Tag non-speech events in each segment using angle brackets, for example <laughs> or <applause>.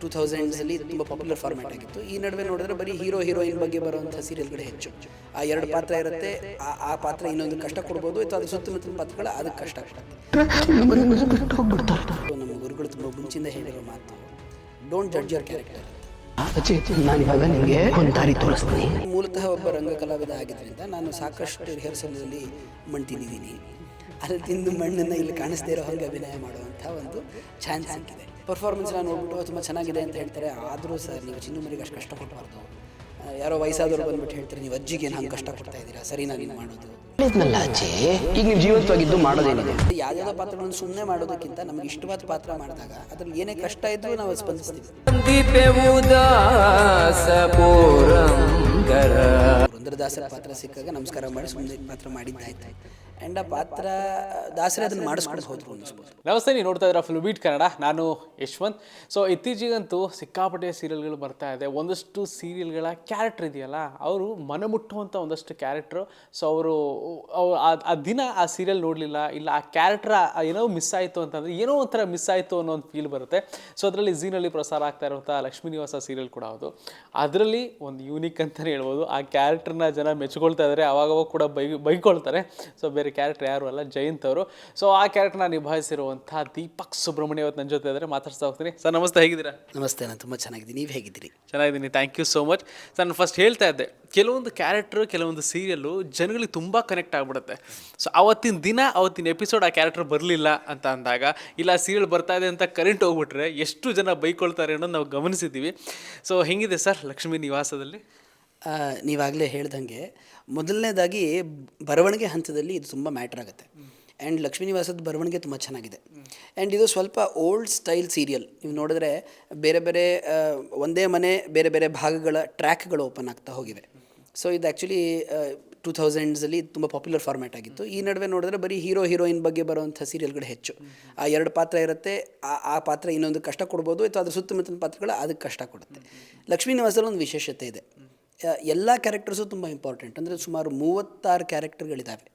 Two ಥೌಸಂಡ್ಸಲ್ಲಿ ತುಂಬ popular format ಆಗಿತ್ತು. ಈ ನಡುವೆ ನೋಡಿದ್ರೆ ಬರೀ ಹೀರೋ ಹೀರೋಯಿನ್ ಬಗ್ಗೆ ಬರುವಂಥ ಸೀರಿಯಲ್ಗಳೇ ಹೆಚ್ಚು. ಆ ಎರಡು ಪಾತ್ರ ಇರುತ್ತೆ. ಆ ಆ ಪಾತ್ರ ಇನ್ನೊಂದು ಕಷ್ಟ ಕೊಡ್ಬೋದು. ಅಥವಾ ಅದು ಸುತ್ತಮುತ್ತಲಿನ ಪಾತ್ರಗಳು ಅದಕ್ಕೆ ಕಷ್ಟ ಆಗ್ತದೆ. ನಮ್ಮ ಗುರುಗಳು ತುಂಬ ಮುಂಚಿಂದ ಹೇಳಿರೋ ಮಾತು. ಡೋಂಟ್ ಜಡ್ಜ್ ಯುವರ್ ಕ್ಯಾರೆಕ್ಟರ್ ನಾನು ಇವಾಗ ನಿಮಗೆ ಒಂದು ದಾರಿ ತೋರಿಸ್ತೀನಿ. ಮೂಲತಃ ಒಬ್ಬ ರಂಗ ಕಲಾವಿದ ಆಗಿದ್ದರಿಂದ ನಾನು ಸಾಕಷ್ಟು ರಿಹರ್ಸಲ್ನಲ್ಲಿ ಮಣ್ಣು ತಿಂದಿದ್ದೀನಿ ಅಲ್ಲಿ ತಿಂದು ಮಣ್ಣನ್ನು ಇಲ್ಲಿ ಕಾಣಿಸ್ದೇ ಇರೋ ಹಾಗೆ ಅಭಿನಯ ಮಾಡುವಂಥ ಒಂದು ಚಾನ್ಸ್ ಸಿಕ್ಕಿದೆ. ಪರ್ಫಾರ್ಮೆನ್ಸ್ ನಾನು ನೋಡ್ಬಿಟ್ಟು ತುಂಬ ಚೆನ್ನಾಗಿದೆ ಅಂತ ಹೇಳ್ತಾರೆ. ಆದರೂ ಸರ್ ನೀವು ಚಿನ್ನು ಮರಿಗೆ ಅಷ್ಟು ಕಷ್ಟ ಕೊಡಬಾರ್ದು ಯಾರೋ ವಯಸ್ಸಾದವರು ಬಂದ್ಬಿಟ್ಟು ಹೇಳ್ತಾರೆ ನೀವು ಅಜ್ಜಿಗೆ ಏನು ಹಂಗೆ ಕಷ್ಟ ಕೊಡ್ತಾ ಇದ್ದೀರಾ ಸರಿನಾ ನೀವು ಮಾಡೋದು. ಹೇಳಿದ್ನಲ್ಲ ಅಜ್ಜಿ? ಈಗ ನೀವು ಜೀವಂತವಾಗಿದ್ದು ಮಾಡೋದೇನಿದೆ? ಯಾವುದಾದ್ರೂ ಪಾತ್ರಗಳನ್ನು ಸುಮ್ಮನೆ ಮಾಡೋದಕ್ಕಿಂತ ನಮಗೆ ಇಷ್ಟವಾದ ಪಾತ್ರ ಮಾಡಿದಾಗ ಅದ್ರಲ್ಲಿ ಏನೇ ಕಷ್ಟ ಇದ್ದರೂ ನಾವು ಸ್ಪಂದಿಸ್ತೀವಿ. ಪುರಂದರದಾಸರ ಪಾತ್ರ ಸಿಕ್ಕಾಗ ನಮಸ್ಕಾರ ಮಾಡಿ ಸುಮ್ಮನೆ ಪಾತ್ರ ಮಾಡಿದ್ದಾಯ್ತು. ಆ್ಯಂಡ್ ಆ ಪಾತ್ರ ದಾಸರೇ ಅದನ್ನು ಮಾಡಿಸ್ಕೊಂಡು ಹೋದ್ರು ಅನ್ನಿಸ್ಬೋದು. ನಮಸ್ತೆ ನೀವು ನೋಡ್ತಾ ಇದ್ದೀರಾ ಫುಲ್ ಬೀಟ್ ಕನ್ನಡ. ನಾನು ಯಶ್ವಂತ್. ಸೊ ಇತ್ತೀಚೆಗಂತೂ ಸಿಕ್ಕಾಪಟ್ಟೆ ಸೀರಿಯಲ್ಗಳು ಬರ್ತಾ ಇದೆ. ಒಂದಷ್ಟು ಸೀರಿಯಲ್ಗಳ ಕ್ಯಾರೆಕ್ಟರ್ ಇದೆಯಲ್ಲ ಅವರು ಮನಮುಟ್ಟುವಂಥ ಒಂದಷ್ಟು ಕ್ಯಾರೆಕ್ಟ್ರು ಸೊ ಅವರು ಆ ದಿನ ಆ ಸೀರಿಯಲ್ ನೋಡಲಿಲ್ಲ ಇಲ್ಲ ಆ ಕ್ಯಾರೆಕ್ಟರ್ ಏನೋ ಮಿಸ್ ಆಯಿತು ಅಂತಂದರೆ ಏನೋ ಒಂಥರ ಮಿಸ್ ಆಯಿತು ಅನ್ನೋ ಒಂದು ಫೀಲ್ ಬರುತ್ತೆ. ಸೊ ಅದರಲ್ಲಿ ಝೀನಲ್ಲಿ ಪ್ರಸಾರ ಆಗ್ತಾ ಇರುವಂಥ ಲಕ್ಷ್ಮೀ ನಿವಾಸ ಸೀರಿಯಲ್ ಕೂಡ ಹೌದು. ಅದರಲ್ಲಿ ಒಂದು ಯೂನಿಕ್ ಅಂತಲೇ ಹೇಳ್ಬೋದು. ಆ ಕ್ಯಾರೆಕ್ಟರ್ನ ಜನ ಮೆಚ್ಕೊಳ್ತಾ ಇದ್ದಾರೆ ಅವಾಗವಾಗ ಕೂಡ ಬೈ ಬೈಕೊಳ್ತಾರೆ. ಸೊ ಬೇರೆ ಕ್ಯಾರೆಕ್ಟರ್ ಯಾರು ಅಲ್ಲ ಜಯಂತ್ ಅವರು. ಸೊ ಆ ಕ್ಯಾರೆಕ್ಟರ್ನ ನಿಭಾಯಿಸಿರುವಂಥ ದೀಪಕ್ ಸುಬ್ರಹ್ಮಣ್ಯ ಇವತ್ತು ನನ್ನ ಜೊತೆ ಇದ್ದಾರೆ ಮಾತಾಡ್ತಾ ಹೋಗ್ತೀನಿ. ಸರ್ ನಮಸ್ತೆ ಹೇಗಿದ್ದೀರಾ? ನಮಸ್ತೆ ನಾನು ತುಂಬ ಚೆನ್ನಾಗಿದ್ದೀನಿ. ನೀವು ಹೇಗಿದ್ದೀರಿ? ಚೆನ್ನಾಗಿದ್ದೀನಿ. Thank you so much sir ನಾನು ಫಸ್ಟ್ ಹೇಳ್ತಾ ಇದ್ದೆ ಕೆಲವೊಂದು ಕ್ಯಾರೆಕ್ಟ್ರು ಕೆಲವೊಂದು ಸೀರಿಯಲ್ಲು ಜನಗಳಿಗೆ ತುಂಬ ಕನೆಕ್ಟ್ ಆಗಿಬಿಡುತ್ತೆ. ಸೊ ಅವತ್ತಿನ ದಿನ ಅವತ್ತಿನ ಎಪಿಸೋಡ್ ಆ ಕ್ಯಾರೆಕ್ಟರ್ ಬರಲಿಲ್ಲ ಅಂತ ಅಂದಾಗ ಇಲ್ಲ ಸೀರಿಯಲ್ ಬರ್ತಾ ಇದೆ ಅಂತ ಕರೆಂಟ್ ಹೋಗ್ಬಿಟ್ರೆ ಎಷ್ಟು ಜನ ಬೈಕೊಳ್ತಾರೆ ಅನ್ನೋದು ನಾವು ಗಮನಿಸಿದ್ದೀವಿ. ಸೊ ಹೆಂಗಿದೆ ಸರ್ ಲಕ್ಷ್ಮೀ ನಿವಾಸದಲ್ಲಿ? ನೀವಾಗಲೇ ಹೇಳ್ದಂಗೆ ಮೊದಲನೇದಾಗಿ ಬರವಣಿಗೆ ಹಂತದಲ್ಲಿ ಇದು ತುಂಬ ಮ್ಯಾಟ್ರ್ ಆಗುತ್ತೆ. ಆ್ಯಂಡ್ ಲಕ್ಷ್ಮೀ ನಿವಾಸದ ಬರವಣಿಗೆ ತುಂಬ ಚೆನ್ನಾಗಿದೆ. ಆ್ಯಂಡ್ ಇದು ಸ್ವಲ್ಪ ಓಲ್ಡ್ ಸ್ಟೈಲ್ ಸೀರಿಯಲ್ ನೀವು ನೋಡಿದ್ರೆ ಬೇರೆ ಬೇರೆ ಒಂದೇ ಮನೆ, ಬೇರೆ ಬೇರೆ ಭಾಗಗಳ ಟ್ರ್ಯಾಕ್ಗಳು ಓಪನ್ ಆಗ್ತಾ ಹೋಗಿವೆ. ಸೊ ಇದು ಆ್ಯಕ್ಚುಲಿ ಟೂ ಥೌಸಂಡ್ಸಲ್ಲಿ ತುಂಬ ಪಾಪ್ಯುಲರ್ ಫಾರ್ಮ್ಯಾಟ್ ಆಗಿತ್ತು. ಈ ನಡುವೆ ನೋಡಿದ್ರೆ ಬರೀ ಹೀರೋ ಹೀರೋಯಿನ್ ಬಗ್ಗೆ ಬರುವಂಥ ಸೀರಿಯಲ್ಗಳು ಹೆಚ್ಚು. ಆ ಎರಡು ಪಾತ್ರ ಇರುತ್ತೆ, ಆ ಆ ಪಾತ್ರ ಇನ್ನೊಂದು ಕಷ್ಟ ಕೊಡ್ಬೋದು ಅಥವಾ ಅದ್ರ ಸುತ್ತಮುತ್ತಲಿನ ಪಾತ್ರಗಳು ಅದಕ್ಕೆ ಕಷ್ಟ ಕೊಡುತ್ತೆ. ಲಕ್ಷ್ಮೀ ನಿವಾಸದಲ್ಲಿ ಒಂದು ವಿಶೇಷತೆ ಇದೆ. ಎಲ್ಲ ಕ್ಯಾರೆಕ್ಟರ್ಸು ತುಂಬ ಇಂಪಾರ್ಟೆಂಟ್ ಅಂದರೆ ಸುಮಾರು ಮೂವತ್ತಾರು ಕ್ಯಾರೆಕ್ಟರ್ಗಳಿದ್ದಾವೆ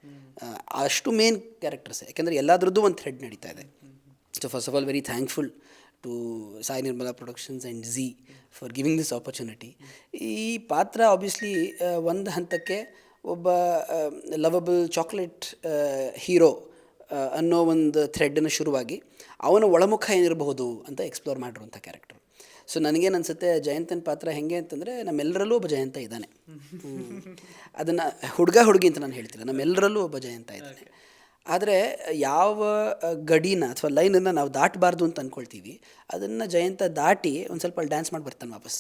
ಅಷ್ಟು ಮೇನ್ ಕ್ಯಾರೆಕ್ಟರ್ಸ್ ಯಾಕೆಂದರೆ ಎಲ್ಲದ್ರದ್ದು ಒಂದು ಥ್ರೆಡ್ ನಡೀತಾ ಇದೆ. So first of all very thankful to Sai Nirmala productions and Zee for giving this opportunity ಈ ಪಾತ್ರ ಆಬ್ವಿಯಸ್ಲಿ ಒಂದು ಹಂತಕ್ಕೆ ಒಬ್ಬ ಲವಬಲ್ ಚಾಕ್ಲೇಟ್ ಹೀರೋ ಅನ್ನೋ ಒಂದು ಥ್ರೆಡ್ನ ಶುರುವಾಗಿ ಅವನ ಒಳಮುಖ ಏನಿರಬಹುದು ಅಂತ ಎಕ್ಸ್ಪ್ಲೋರ್ ಮಾಡಿರುವಂಥ ಕ್ಯಾರೆಕ್ಟರ್ ಸೊ ನನಗೇನು ಅನಿಸುತ್ತೆ ಜಯಂತನ ಪಾತ್ರ ಹೆಂಗೆ ಅಂತಂದರೆ ನಮ್ಮೆಲ್ಲರಲ್ಲೂ ಒಬ್ಬ ಜಯಂತ ಇದ್ದಾನೆ. ಅದನ್ನು ಹುಡುಗ ಹುಡುಗಿ ಅಂತ ನಾನು ಹೇಳ್ತಿಲ್ಲ ನಮ್ಮೆಲ್ಲರಲ್ಲೂ ಒಬ್ಬ ಜಯಂತ ಇದ್ದಾನೆ. ಆದರೆ ಯಾವ ಗಡಿನ ಅಥವಾ ಲೈನನ್ನು ನಾವು ದಾಟಬಾರ್ದು ಅಂತ ಅಂದ್ಕೊಳ್ತೀವಿ ಅದನ್ನು ಜಯಂತ ದಾಟಿ ಒಂದು ಸ್ವಲ್ಪ ಡ್ಯಾನ್ಸ್ ಮಾಡಿ ಬರ್ತಾನೆ ವಾಪಸ್.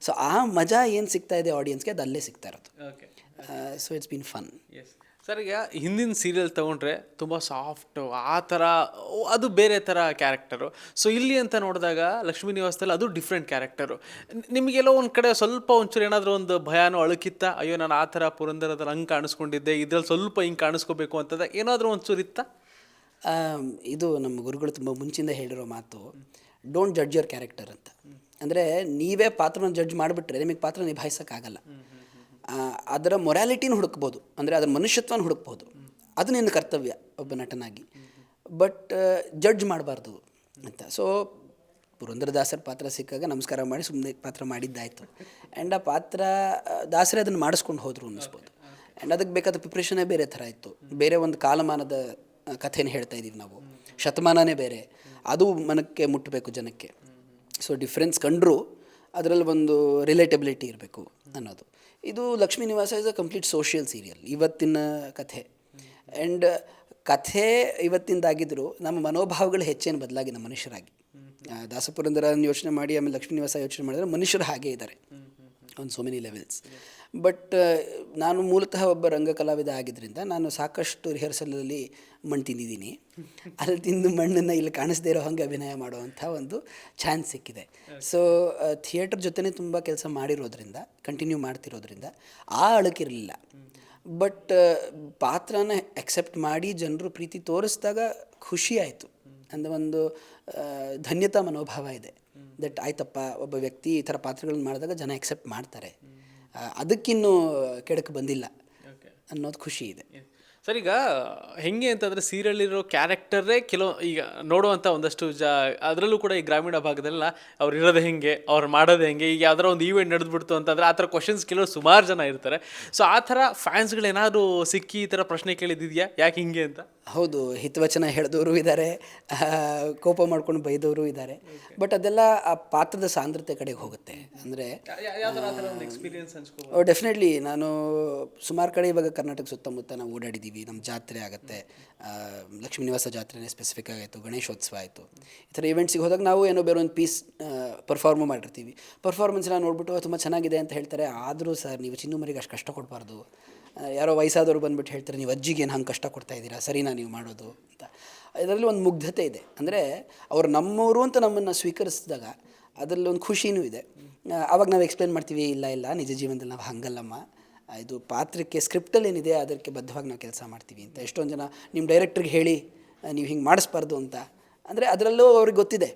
ಸೊ ಆ ಮಜಾ ಏನು ಸಿಗ್ತಾ ಇದೆ ಆಡಿಯನ್ಸ್ಗೆ ಅದು ಅಲ್ಲೇ ಸಿಗ್ತಾ ಇರೋದು. Okay so it's been fun yes sir ಈಗ ಹಿಂದಿನ ಸೀರಿಯಲ್ ತೊಗೊಂಡ್ರೆ ತುಂಬ ಸಾಫ್ಟು ಆ ಥರ ಅದು ಬೇರೆ ಥರ ಕ್ಯಾರೆಕ್ಟರು ಸೊ ಇಲ್ಲಿ ಅಂತ ನೋಡಿದಾಗ ಲಕ್ಷ್ಮೀ ನಿವಾಸದಲ್ಲಿ ಅದು ಡಿಫ್ರೆಂಟ್ ಕ್ಯಾರೆಕ್ಟರು ನಿಮಗೆಲ್ಲೋ ಒಂದು ಕಡೆ ಸ್ವಲ್ಪ ಒಂಚೂರು ಏನಾದರೂ ಒಂದು ಭಯಾನೋ ಅಳುಕಿತ್ತ ಅಯ್ಯೋ ನಾನು ಆ ಥರ ಪುರಂದರದಲ್ಲಿ ಹಂಗೆ ಕಾಣಿಸ್ಕೊಂಡಿದ್ದೆ ಇದ್ರಲ್ಲಿ ಸ್ವಲ್ಪ ಹಿಂಗೆ ಕಾಣಿಸ್ಕೋಬೇಕು ಅಂತದ ಏನಾದರೂ ಒಂಚೂರು ಇತ್ತ? ಇದು ನಮ್ಮ ಗುರುಗಳು ತುಂಬ ಮುಂಚಿಂದ ಹೇಳಿರೋ ಮಾತು ಡೋಂಟ್ ಜಡ್ಜ್ ಯುವರ್ ಕ್ಯಾರೆಕ್ಟರ್ ಅಂತ. ಅಂದರೆ ನೀವೇ ಪಾತ್ರನ ಜಡ್ಜ್ ಮಾಡಿಬಿಟ್ರೆ ನಿಮಗೆ ಪಾತ್ರ ನಿಭಾಯಿಸೋಕ್ಕಾಗಲ್ಲ. ಅದರ ಮೊರಾಲಿಟಿನ ಹುಡುಕ್ಬೋದು. ಅಂದರೆ ಅದರ ಮನುಷ್ಯತ್ವನ ಹುಡುಕ್ಬೋದು. ಅದು ನಿನ್ನ ಕರ್ತವ್ಯ ಒಬ್ಬ ನಟನಾಗಿ. ಬಟ್ ಜಡ್ಜ್ ಮಾಡಬಾರ್ದು ಅಂತ. ಸೊ ಪುರಂದರದಾಸರ ಪಾತ್ರ ಸಿಕ್ಕಾಗ ನಮಸ್ಕಾರ ಮಾಡಿ ಸುಮ್ಮನೆ ಪಾತ್ರ ಮಾಡಿದ್ದಾಯಿತು. ಆ್ಯಂಡ್ ಆ ಪಾತ್ರ ದಾಸರೇ ಅದನ್ನು ಮಾಡಿಸ್ಕೊಂಡು ಹೋದರು ಅನ್ನಿಸ್ಬೋದು. ಆ್ಯಂಡ್ ಅದಕ್ಕೆ ಬೇಕಾದ ಪ್ರಿಪ್ರೇಷನೇ ಬೇರೆ ಥರ ಇತ್ತು. ಬೇರೆ ಒಂದು ಕಾಲಮಾನದ ಕಥೆನ ಹೇಳ್ತಾ ಇದ್ದೀವಿ ನಾವು. ಶತಮಾನನೇ ಬೇರೆ. ಅದು ಮನಕ್ಕೆ ಮುಟ್ಟಬೇಕು ಜನಕ್ಕೆ. ಸೊ ಡಿಫ್ರೆನ್ಸ್ ಕಂಡರೂ ಅದರಲ್ಲಿ ಒಂದು ರಿಲೇಟಬಿಲಿಟಿ ಇರಬೇಕು ಅನ್ನೋದು. ಇದು Lakshmi Nivasa is a complete social serial ಇವತ್ತಿನ ಕಥೆ. ಆ್ಯಂಡ್ ಕಥೆ ಇವತ್ತಿಂದಾಗಿದ್ದರೂ ನಮ್ಮ ಮನೋಭಾವಗಳು ಹೆಚ್ಚೇನು ನಮ್ಮ ಮನುಷ್ಯರಾಗಿ. ದಾಸಪುರಂದರ ದಾಸಪುರಂದರನ್ನು ಯೋಚನೆ ಮಾಡಿ ಆಮೇಲೆ ಲಕ್ಷ್ಮೀ ನಿವಾಸ ಯೋಚನೆ ಮಾಡಿದ್ರೆ ಮನುಷ್ಯರು ಹಾಗೇ ಇದ್ದಾರೆ on so many levels but ನಾನು ಮೂಲತಃ ಒಬ್ಬ ರಂಗ ಕಲಾವಿದ ಆಗಿದ್ದರಿಂದ ನಾನು ಸಾಕಷ್ಟು ರಿಹರ್ಸಲಲ್ಲಿ ಮಣ್ಣು ತಿಂದಿದ್ದೀನಿ. ಅಲ್ಲಿ ತಿಂದು ಮಣ್ಣನ್ನು ಇಲ್ಲಿ ಕಾಣಿಸ್ದೇ ಇರೋ ಹಾಗೆ ಅಭಿನಯ ಮಾಡುವಂಥ ಒಂದು ಚಾನ್ಸ್ ಸಿಕ್ಕಿದೆ. ಸೊ ಥಿಯೇಟರ್ ಜೊತೆನೇ ತುಂಬ ಕೆಲಸ ಮಾಡಿರೋದ್ರಿಂದ ಕಂಟಿನ್ಯೂ ಮಾಡ್ತಿರೋದ್ರಿಂದ ಆ ಅಳುಕಿರಲಿಲ್ಲ. ಬಟ್ ಪಾತ್ರನ ಎಕ್ಸೆಪ್ಟ್ ಮಾಡಿ ಜನರು ಪ್ರೀತಿ ತೋರಿಸಿದಾಗ ಖುಷಿ ಆಯಿತು. ಅಂದರೆ ಒಂದು ಧನ್ಯತಾ ಮನೋಭಾವ ಇದೆ. ದಟ್ ಆಯ್ತಪ್ಪ, ಒಬ್ಬ ವ್ಯಕ್ತಿ ಈ ಥರ ಪಾತ್ರಗಳನ್ನ ಮಾಡಿದಾಗ ಜನ ಎಕ್ಸೆಪ್ಟ್ ಮಾಡ್ತಾರೆ. ಅದಕ್ಕಿನ್ನೂ ಕೆಡಕ್ಕೆ ಬಂದಿಲ್ಲ ಅನ್ನೋದು ಖುಷಿ ಇದೆ. ಸರ್ ಈಗ ಹೆಂಗೆ ಅಂತಂದರೆ ಸೀರಿಯಲ್ಲಿರೋ ಕ್ಯಾರೆಕ್ಟರೇ ಕೆಲವು ಈಗ ನೋಡುವಂಥ ಒಂದಷ್ಟು ಜ ಅದರಲ್ಲೂ ಕೂಡ ಈ ಗ್ರಾಮೀಣ ಭಾಗದಲ್ಲ ಅವ್ರು ಇರೋದು ಹೆಂಗೆ ಅವ್ರು ಮಾಡೋದು ಹೆಂಗೆ ಈಗ ಯಾವ್ದಾರ ಒಂದು ಈವೆಂಟ್ ನಡೆದ್ಬಿಡ್ತು ಅಂತಂದರೆ ಆ ಥರ ಕ್ವಶನ್ಸ್ ಕೇಳೋರು ಸುಮಾರು ಜನ ಇರ್ತಾರೆ. ಸೊ ಆ ಥರ ಫ್ಯಾನ್ಸ್ಗಳೇನಾದರೂ ಸಿಕ್ಕಿ ಈ ಥರ ಪ್ರಶ್ನೆ ಕೇಳಿದ್ದಿದೆಯಾ? ಯಾಕೆ ಹಿಂಗೆ ಅಂತ? ಹೌದು ಹಿತವಚನ ಹೇಳಿದವರು ಇದ್ದಾರೆ ಕೋಪ ಮಾಡ್ಕೊಂಡು ಬೈದವರು ಇದ್ದಾರೆ ಬಟ್ ಅದೆಲ್ಲ ಆ ಪಾತ್ರದ ಸಾಂದ್ರತೆ ಕಡೆಗೆ ಹೋಗುತ್ತೆ. ಅಂದರೆ ಡೆಫಿನೆಟ್ಲಿ ನಾನು ಸುಮಾರು ಕಡೆ ಇವಾಗ ಕರ್ನಾಟಕ ಸುತ್ತಮುತ್ತ ನಾವು ಓಡಾಡಿದ್ದೀವಿ ನಮ್ಮ ಜಾತ್ರೆ ಆಗುತ್ತೆ. ಆ, ಲಕ್ಷ್ಮೀ ನಿವಾಸ ಜಾತ್ರೆನೇ ಸ್ಪೆಸಿಫಿಕ್ ಆಯಿತು ಗಣೇಶೋತ್ಸವ ಆಯಿತು. ಈ ಥರ ಇವೆಂಟ್ಸಿಗೆ ಹೋದಾಗ ನಾವು ಏನೋ ಬೇರೆ ಒಂದು ಪೀಸ್ ಪರ್ಫಾರ್ಮ್ ಮಾಡಿರ್ತೀವಿ. ಪರ್ಫಾರ್ಮೆನ್ಸ್ನ ನೋಡ್ಬಿಟ್ಟು ತುಂಬ ಚೆನ್ನಾಗಿದೆ ಅಂತ ಹೇಳ್ತಾರೆ. ಆದರೂ ಸರ್ ನೀವು ಚಿನ್ನುಮರಿಗೆ ಅಷ್ಟು ಕಷ್ಟ ಕೊಡಬಾರ್ದು. ಯಾರೋ ವಯಸ್ಸಾದವರು ಬಂದ್ಬಿಟ್ಟು ಹೇಳ್ತಾರೆ, ನೀವು ಅಜ್ಜಿಗೆ ಏನು ಹಂಗೆ ಕಷ್ಟ ಕೊಡ್ತಾ ಇದ್ದೀರಾ? ಸರಿನಾ ನೀವು ಮಾಡೋದು? ಅಂತ. ಇದರಲ್ಲಿ ಒಂದು ಮುಗ್ಧತೆ ಇದೆ. ಅಂದರೆ ಅವರು ನಮ್ಮವರು ಅಂತ ನಮ್ಮನ್ನು ಸ್ವೀಕರಿಸಿದಾಗ ಅದರಲ್ಲಿ ಒಂದು ಖುಷಿನೂ ಇದೆ. ಆವಾಗ ನಾವು ಎಕ್ಸ್ಪ್ಲೇನ್ ಮಾಡ್ತೀವಿ, ಇಲ್ಲ ಇಲ್ಲ, ನಿಜ ಜೀವನದಲ್ಲಿ ನಾವು ಹಂಗಲ್ಲಮ್ಮ. ಇದು ಪಾತ್ರಕ್ಕೆ ಸ್ಕ್ರಿಪ್ಟಲ್ಲಿ ಏನಿದೆ ಅದಕ್ಕೆ ಬದ್ಧವಾಗಿ ನಾವು ಕೆಲಸ ಮಾಡ್ತೀವಿ ಅಂತ. ಎಷ್ಟೊಂದು ಜನ ನಿಮ್ಮ ಡೈರೆಕ್ಟ್ರಿಗೆ ಹೇಳಿ ನೀವು ಹಿಂಗೆ ಮಾಡಿಸ್ಬಾರ್ದು ಅಂತ. ಅಂದರೆ ಅದರಲ್ಲೂ ಅವ್ರಿಗೆ ಗೊತ್ತಿದೆ.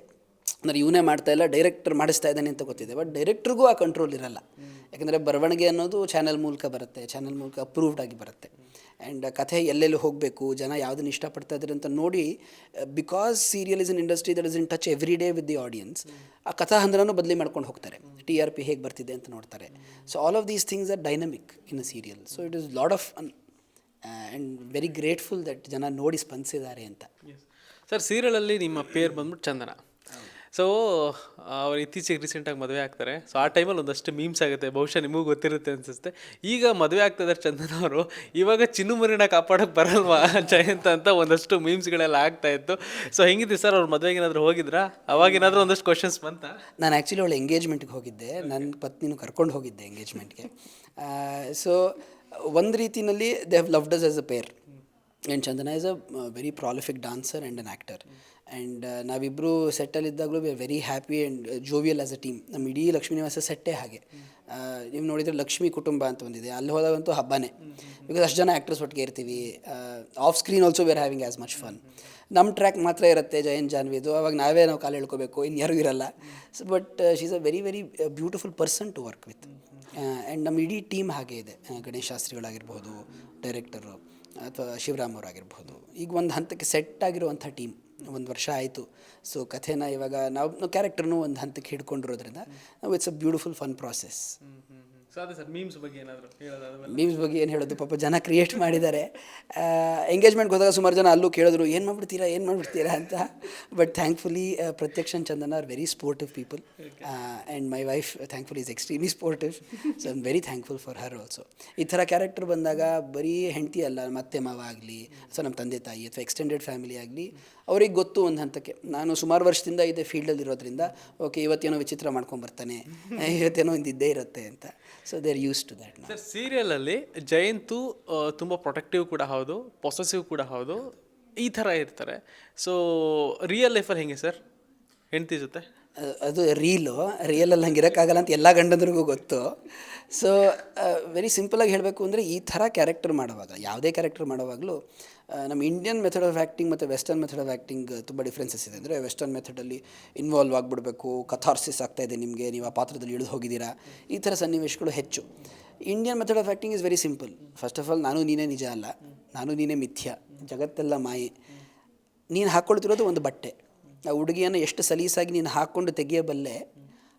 ಅಂದರೆ ಇವನೇ ಮಾಡ್ತಾ ಇಲ್ಲ ಡೈರೆಕ್ಟರ್ ಮಾಡಿಸ್ತಾ ಇದ್ದಾನೆ ಅಂತ ಗೊತ್ತಿದೆ. ಬಟ್ ಡೈರೆಕ್ಟ್ರಿಗೂ ಆ ಕಂಟ್ರೋಲ್ ಇರಲ್ಲ. ಯಾಕಂದರೆ ಬರವಣಿಗೆ ಅನ್ನೋದು ಚಾನೆಲ್ ಮೂಲಕ ಬರುತ್ತೆ ಚಾನೆಲ್ ಮೂಲಕ ಅಪ್ರೂವ್ಡ್ ಆಗಿ ಬರುತ್ತೆ. ಆ್ಯಂಡ್ ಕಥೆ ಎಲ್ಲೆಲ್ಲಿ ಹೋಗಬೇಕು, ಜನ ಯಾವುದನ್ನು ಇಷ್ಟಪಡ್ತಾ ಇದ್ದಾರೆ ಅಂತ ನೋಡಿ because serial is in industry that is in touch every day with the audience ಆ ಕಥಾ ಹಂದ್ರನೂ ಬದಲಿ ಮಾಡ್ಕೊಂಡು ಹೋಗ್ತಾರೆ. ಟಿ ಆರ್ ಪಿ ಹೇಗೆ ಬರ್ತಿದೆ ಅಂತ ನೋಡ್ತಾರೆ. So all of these things are dynamic in a serial so it is lot of and very grateful that ಜನ ನೋಡಿ ಸ್ಪಂದಿಸಿದ್ದಾರೆ ಅಂತ. ಸರ್ ಸೀರಿಯಲಲ್ಲಿ ನಿಮ್ಮ ಪೇರ್ ಬಂದ್ಬಿಟ್ಟು ಚಂದನ. ಸೊ ಅವ್ರು ಇತ್ತೀಚೆಗೆ ರೀಸೆಂಟಾಗಿ ಮದುವೆ ಆಗ್ತಾರೆ. ಸೊ ಆ ಟೈಮಲ್ಲಿ ಒಂದಷ್ಟು ಮೀಮ್ಸ್ ಆಗುತ್ತೆ. ಬಹುಶಃ ನಿಮಗೂ ಗೊತ್ತಿರುತ್ತೆ ಅನ್ಸುತ್ತೆ. ಈಗ ಮದುವೆ ಆಗ್ತಿದ್ದಾರೆ ಚಂದನ ಅವರು ಇವಾಗ ಚಿನ್ನು ಮರಿನ ಕಾಪಾಡೋಕ್ಕೆ ಬರಲ್ವಾ? <laughs> ಜಯಂತ ಅಂತ ಒಂದಷ್ಟು ಮೀಮ್ಸ್ಗಳೆಲ್ಲ ಆಗ್ತಾ ಇತ್ತು. ಸೊ ಹೆಂಗಿದೆ ಸರ್ ಅವ್ರ ಮದುವೆಗೆ ಏನಾದರೂ ಹೋಗಿದ್ರಾ? ಅವಾಗೇನಾದರೂ ಒಂದಷ್ಟು ಕ್ವಶನ್ಸ್ ಬಂತ? ನಾನು ಆ್ಯಕ್ಚುಲಿ ಅವಳು ಎಂಗೇಜ್ಮೆಂಟ್ಗೆ ಹೋಗಿದ್ದೆ. ನನ್ನ ಪತ್ನಿನೂ ಕರ್ಕೊಂಡು ಹೋಗಿದ್ದೆ ಎಂಗೇಜ್ಮೆಂಟ್ಗೆ ಸೊ ಒಂದು ರೀತಿಯಲ್ಲಿ they have loved us as a pair and Chandana is a very prolific dancer and an actor and ನಾವಿಬ್ಬರು ಸೆಟ್ಟಲ್ಲಿದ್ದಾಗಲೂ we are very happy and jovial as a team ನಮ್ಮ ಇಡೀ ಲಕ್ಷ್ಮೀ ನಿವಾಸ ಸೆಟ್ಟೇ ಹಾಗೆ. ನೀವು ನೋಡಿದರೆ ಲಕ್ಷ್ಮಿ ಕುಟುಂಬ ಅಂತ ಒಂದಿದೆ. ಅಲ್ಲಿ ಹೋದಾಗಂತೂ ಹಬ್ಬನೇ. ಬಿಕಾಸ್ ಅಷ್ಟು ಜನ ಆ್ಯಕ್ಟರ್ಸ್ ಒಟ್ಟಿಗೆ ಇರ್ತೀವಿ. Off screen also we are having as much fun ನಮ್ಮ ಟ್ರ್ಯಾಕ್ ಮಾತ್ರ ಇರುತ್ತೆ ಜಯನ್ ಜಾನ್ವಿದು ಅವಾಗ ನಾವೇ ನಾವು ಕಾಲು ಹೇಳ್ಕೋಬೇಕು. ಇನ್ನು ಯಾರೂ ಇರಲ್ಲ. So but she's a very very beautiful person to work with and ನಮ್ಮ ಇಡೀ ಟೀಮ್ ಹಾಗೆ ಇದೆ. ಆ, ಗಣೇಶ್ ಶಾಸ್ತ್ರಿಗಳಾಗಿರ್ಬೋದು ಡೈರೆಕ್ಟರು ಅಥವಾ ಶಿವರಾಮ್ ಅವರಾಗಿರ್ಬೋದು ಈಗ ಒಂದು ಹಂತಕ್ಕೆ ಸೆಟ್ ಆಗಿರುವಂಥ ಟೀಮ್ ಒಂದು ವರ್ಷ ಆಯಿತು. ಸೊ ಕಥೆನ ಇವಾಗ ನಾವು ಕ್ಯಾರೆಕ್ಟರ್ನು ಒಂದು ಹಂತಕ್ಕೆ ಹಿಡ್ಕೊಂಡಿರೋದ್ರಿಂದ ನಾವು it's a beautiful fun process memes ಬಗ್ಗೆ ಏನಾದರೂ ಮೀಮ್ಸ್ ಬಗ್ಗೆ ಏನು ಹೇಳೋದು? ಪಾಪ ಜನ ಕ್ರಿಯೇಟ್ ಮಾಡಿದ್ದಾರೆ. ಎಂಗೇಜ್ಮೆಂಟ್ ಹೋದಾಗ ಸುಮಾರು ಜನ ಅಲ್ಲೂ ಕೇಳಿದ್ರು ಏನು ಮಾಡ್ಬಿಡ್ತೀರಾ ಏನು ಮಾಡ್ಬಿಡ್ತೀರಾ? ಅಂತ. But thankfully Pratyaksha Chandan are very sportive people and my wife thankfully is extremely sportive so I'm very thankful for her also ಈ ಥರ ಕ್ಯಾರೆಕ್ಟರ್ ಬಂದಾಗ ಬರೀ ಹೆಂಡತಿ ಅಲ್ಲ ಮತ್ತೆ ಮಾವ ಆಗಲಿ ಸೊ ನಮ್ಮ ತಂದೆ ತಾಯಿ ಅಥವಾ ಎಕ್ಸ್ಟೆಂಡೆಡ್ ಫ್ಯಾಮಿಲಿ ಆಗಲಿ ಅವ್ರಿಗೆ ಗೊತ್ತು ಒಂದು ಹಂತಕ್ಕೆ. ನಾನು ಸುಮಾರು ವರ್ಷದಿಂದ ಇದೆ ಫೀಲ್ಡಲ್ಲಿ ಇರೋದ್ರಿಂದ ಓಕೆ <laughs> ಇವತ್ತೇನೋ ವಿಚಿತ್ರ ಮಾಡ್ಕೊಂಬರ್ತಾನೆ ಇವತ್ತೇನೋ ಒಂದು ಇದ್ದೇ ಇರುತ್ತೆ ಅಂತ. So they are used to that sir ಸೀರಿಯಲಲ್ಲಿ Jayant ತುಂಬ ಪ್ರೊಟೆಕ್ಟಿವ್ ಕೂಡ ಹೌದು ಪೊಸೆಸಿವ್ ಕೂಡ ಹೌದು, ಈ ಥರ ಇರ್ತಾರೆ. ಸೊ ರಿಯಲ್ ಲೈಫಲ್ಲಿ ಹೆಂಗೆ ಸರ್ ಹೆಂಡತಿ ಜೊತೆ? ಅದು ರೀಲು ರಿಯಲಲ್ಲಿ ಹಂಗೆ ಇರೋಕ್ಕಾಗಲ್ಲ ಅಂತ ಎಲ್ಲ ಗಂಡಂದ್ರಿಗೂ ಗೊತ್ತು. ಸೊ ವೆರಿ ಸಿಂಪಲಾಗಿ ಹೇಳಬೇಕು ಅಂದರೆ ಈ ಥರ ಕ್ಯಾರೆಕ್ಟರ್ ಮಾಡುವಾಗ, ಯಾವುದೇ ಕ್ಯಾರೆಕ್ಟರ್ ಮಾಡುವಾಗಲೂ ನಮ್ಮ ಇಂಡಿಯನ್ ಮೆಥಡ್ ಆಫ್ ಆ್ಯಕ್ಟಿಂಗ್ ಮತ್ತು ವೆಸ್ಟರ್ನ್ ಮೆಥಡ್ ಆಫ್ ಆ್ಯಕ್ಟಿಂಗ್ ತುಂಬ ಡಿಫ್ರೆನ್ಸಸ್ ಇದೆ. ಅಂದರೆ ವೆಸ್ಟರ್ನ್ ಮೆಥಡಲ್ಲಿ ಇನ್ವಾಲ್ವ್ ಆಗಿಬಿಡಬೇಕು ಕಥಾರ್ಸಿಸ್ ಆಗ್ತಾ ಇದೆ ನಿಮಗೆ, ನೀವು ಆ ಪಾತ್ರದಲ್ಲಿ ಇಳಿದು ಹೋಗಿದ್ದೀರಾ. ಈ ಥರ ಸನ್ನಿವೇಶಗಳು ಹೆಚ್ಚು. Indian method of acting is very simple first of all ನಾನು ನೀನೇ ನಿಜ ಅಲ್ಲ. ನಾನು ನೀನೇ ಮಿಥ್ಯ. ಜಗತ್ತೆಲ್ಲ ಮಾಯೆ. ನೀನು ಹಾಕ್ಕೊಳ್ತಿರೋದು ಒಂದು ಬಟ್ಟೆ. ಆ ಹುಡುಗಿಯನ್ನು ಎಷ್ಟು ಸಲೀಸಾಗಿ ನೀನು ಹಾಕ್ಕೊಂಡು ತೆಗಿಯಬಲ್ಲೆ,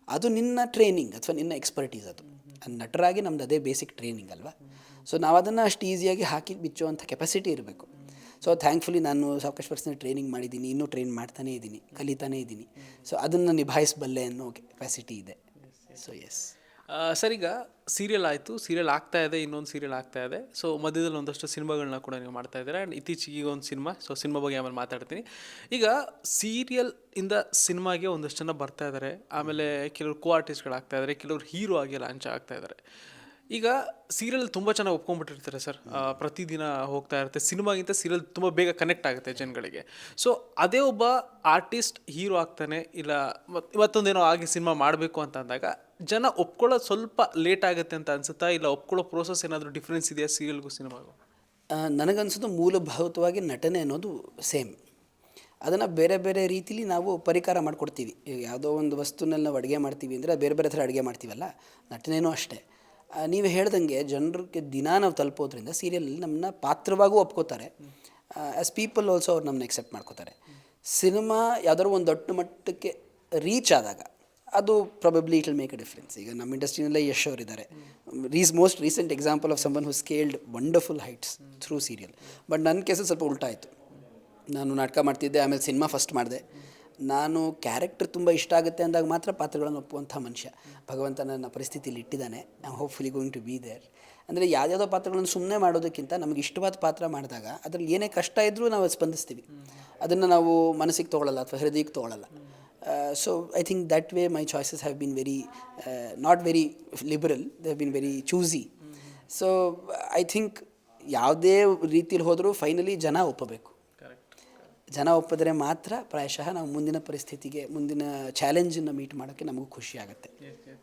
ಅದು ನಿನ್ನ ಟ್ರೈನಿಂಗ್ ಅಥವಾ ನಿನ್ನ ಎಕ್ಸ್ಪರ್ಟೀಸ್ ಅದು. ನಟರಾಗಿ ನಮ್ದು ಅದೇ ಬೇಸಿಕ್ ಟ್ರೈನಿಂಗ್ ಅಲ್ವಾ? ಸೊ ನಾವು ಅದನ್ನು ಅಷ್ಟು ಈಸಿಯಾಗಿ ಹಾಕಿ ಬಿಚ್ಚುವಂಥ ಕೆಪಾಸಿಟಿ ಇರಬೇಕು. ಸೊ ಥ್ಯಾಂಕ್ಫುಲಿ ನಾನು ಸಾಕಷ್ಟು ಪರ್ಸೆಂಟ್ ಟ್ರೈನಿಂಗ್ ಮಾಡಿದ್ದೀನಿ, ಇನ್ನೂ ಟ್ರೈನ್ ಮಾಡ್ತಾನೇ ಇದ್ದೀನಿ, ಕಲಿತಾನೇ ಇದ್ದೀನಿ. ಸೊ ಅದನ್ನು ನಿಭಾಯಿಸಬಲ್ಲೆ ಅನ್ನೋ ಕೆಪಾಸಿಟಿ ಇದೆ. ಸೊ ಎಸ್ ಸರ್ ಈಗ ಸೀರಿಯಲ್ ಆಯಿತು. ಸೀರಿಯಲ್ ಆಗ್ತಾ ಇದೆ, ಇನ್ನೊಂದು ಸೀರಿಯಲ್ ಆಗ್ತಾ ಇದೆ. ಸೊ ಮಧ್ಯದಲ್ಲಿ ಒಂದಷ್ಟು ಸಿನಿಮಾಗಳನ್ನ ಕೂಡ ನೀವು ಮಾಡ್ತಾ ಇದ್ದೀರಾ. ಆ್ಯಂಡ್ ಇತ್ತೀಚೆಗೆ ಈಗ ಒಂದು ಸಿನಿಮಾ ಸೊ ಸಿನಿಮಾ ಬಗ್ಗೆ ಆಮೇಲೆ ಮಾತಾಡ್ತೀನಿ. ಈಗ ಸೀರಿಯಲ್ ಇಂದ ಸಿನಿಮಾಗೆ ಒಂದಷ್ಟು ಜನ ಬರ್ತಾ ಇದ್ದಾರೆ ಆಮೇಲೆ ಕೆಲವರು ಕೋ ಆರ್ಟಿಸ್ಟ್ಗಳಾಗ್ತಾ ಇದ್ದಾರೆ ಕೆಲವರು ಹೀರೋ ಆಗಿ ಲಾಂಚ್ ಆಗ್ತಾ ಇದ್ದಾರೆ ಈಗ ಸೀರಿಯಲ್ ತುಂಬ ಚೆನ್ನಾಗಿ ಒಪ್ಕೊಂಡ್ಬಿಟ್ಟಿರ್ತಾರೆ ಸರ್. ಪ್ರತಿದಿನ ಹೋಗ್ತಾ ಇರುತ್ತೆ. ಸಿನಿಮಾಗಿಂತ ಸೀರಿಯಲ್ ತುಂಬ ಬೇಗ ಕನೆಕ್ಟ್ ಆಗುತ್ತೆ ಜನಗಳಿಗೆ. ಸೊ ಅದೇ ಒಬ್ಬ ಆರ್ಟಿಸ್ಟ್ ಹೀರೋ ಆಗ್ತಾನೆ, ಇಲ್ಲ ಮತ್ತೊಂದೇನೋ ಆಗಿ ಸಿನಿಮಾ ಮಾಡಬೇಕು ಅಂತ ಅಂದಾಗ, ಜನ ಒಪ್ಕೊಳ್ಳೋದು ಸ್ವಲ್ಪ ಲೇಟ್ ಆಗುತ್ತೆ ಅಂತ ಅನ್ಸುತ್ತಾ, ಇಲ್ಲ ಒಪ್ಕೊಳ್ಳೋ ಪ್ರೋಸೆಸ್ ಏನಾದರೂ ಡಿಫ್ರೆನ್ಸ್ ಇದೆಯಾ ಸೀರಿಯಲ್ಗೂ ಸಿನಿಮಾಗೂ ನನಗನ್ಸೋದು ಮೂಲಭೂತವಾಗಿ ನಟನೆ ಅನ್ನೋದು ಸೇಮ್ ಅದನ್ನು ಬೇರೆ ಬೇರೆ ರೀತಿಲಿ ನಾವು ಪರಿಕಾರ ಮಾಡಿಕೊಡ್ತೀವಿ. ಯಾವುದೋ ಒಂದು ವಸ್ತುನಲ್ಲಿ ನಾವು ಅಡುಗೆ ಮಾಡ್ತೀವಿ ಅಂದರೆ, ಬೇರೆ ಬೇರೆ ಥರ ಅಡುಗೆ ಮಾಡ್ತೀವಲ್ಲ ನಟನೆಯೂ ಅಷ್ಟೇ. ನೀವು ಹೇಳ್ದಂಗೆ ಜನರಿಗೆ ದಿನ ನಾವು ತಲುಪೋದ್ರಿಂದ ಸೀರಿಯಲ್ ನಮ್ಮನ್ನ ಪಾತ್ರವಾಗೂ ಒಪ್ಕೋತಾರೆ. ಆ್ಯಸ್ ಪೀಪಲ್ ಆಲ್ಸೋ ಅವ್ರು ನಮ್ಮನ್ನ ಎಕ್ಸೆಪ್ಟ್ ಮಾಡ್ಕೋತಾರೆ. ಸಿನಿಮಾ ಯಾವ್ದಾದ್ರು ಒಂದು ದೊಡ್ಡ ಮಟ್ಟಕ್ಕೆ ರೀಚ್ ಆದಾಗ ಅದು probably it will make a difference ಈಗ ನಮ್ಮ ಇಂಡಸ್ಟ್ರಿನಲ್ಲೇ ಯಶ್ ಇದ್ದಾರೆ ರೀಸ್ most recent example of someone who scaled wonderful heights through serial but ನನ್ನ ಕೇಸಲ್ಲಿ ಸ್ವಲ್ಪ ಉಲ್ಟಾಯಿತು ನಾನು ನಾಟಕ ಮಾಡ್ತಿದ್ದೆ, ಆಮೇಲೆ ಸಿನಿಮಾ ಫಸ್ಟ್ ಮಾಡಿದೆ. ನಾನು ಕ್ಯಾರೆಕ್ಟರ್ ತುಂಬ ಇಷ್ಟ ಆಗುತ್ತೆ ಅಂದಾಗ ಮಾತ್ರ ಪಾತ್ರಗಳನ್ನು ಒಪ್ಪುವಂಥ ಮನುಷ್ಯ. ಭಗವಂತ ನನ್ನ ಪರಿಸ್ಥಿತಿಯಲ್ಲಿ ಇಟ್ಟಿದ್ದಾನೆ. I hopefully going to be there ಅಂದರೆ ಯಾವುದ್ಯಾವುದೋ ಪಾತ್ರಗಳನ್ನು ಸುಮ್ಮನೆ ಮಾಡೋದಕ್ಕಿಂತ ನಮಗೆ ಇಷ್ಟವಾದ ಪಾತ್ರ ಮಾಡಿದಾಗ ಅದರಲ್ಲಿ ಏನೇ ಕಷ್ಟ ಇದ್ದರೂ ನಾವು ಸ್ಪಂದಿಸ್ತೀವಿ. ಅದನ್ನು ನಾವು ಮನಸ್ಸಿಗೆ ತೊಗೊಳ್ಳಲ್ಲ ಅಥವಾ ಹೃದಯಕ್ಕೆ ತೊಗೊಳ್ಳಲ್ಲ so I think that way my choices have been very not very liberal they have been very choosy so I think ಯಾವುದೇ ರೀತಿಯಲ್ಲಿ ಹೋದರೂ ಫೈನಲಿ ಜನ ಒಪ್ಪಬೇಕು. ಜನ ಒಪ್ಪಿದ್ರೆ ಮಾತ್ರ ಪ್ರಾಯಶಃ ನಾವು ಮುಂದಿನ ಪರಿಸ್ಥಿತಿಗೆ ಮುಂದಿನ ಚಾಲೆಂಜನ್ನು ಮೀಟ್ ಮಾಡೋಕ್ಕೆ ನಮಗೂ ಖುಷಿ ಆಗುತ್ತೆ.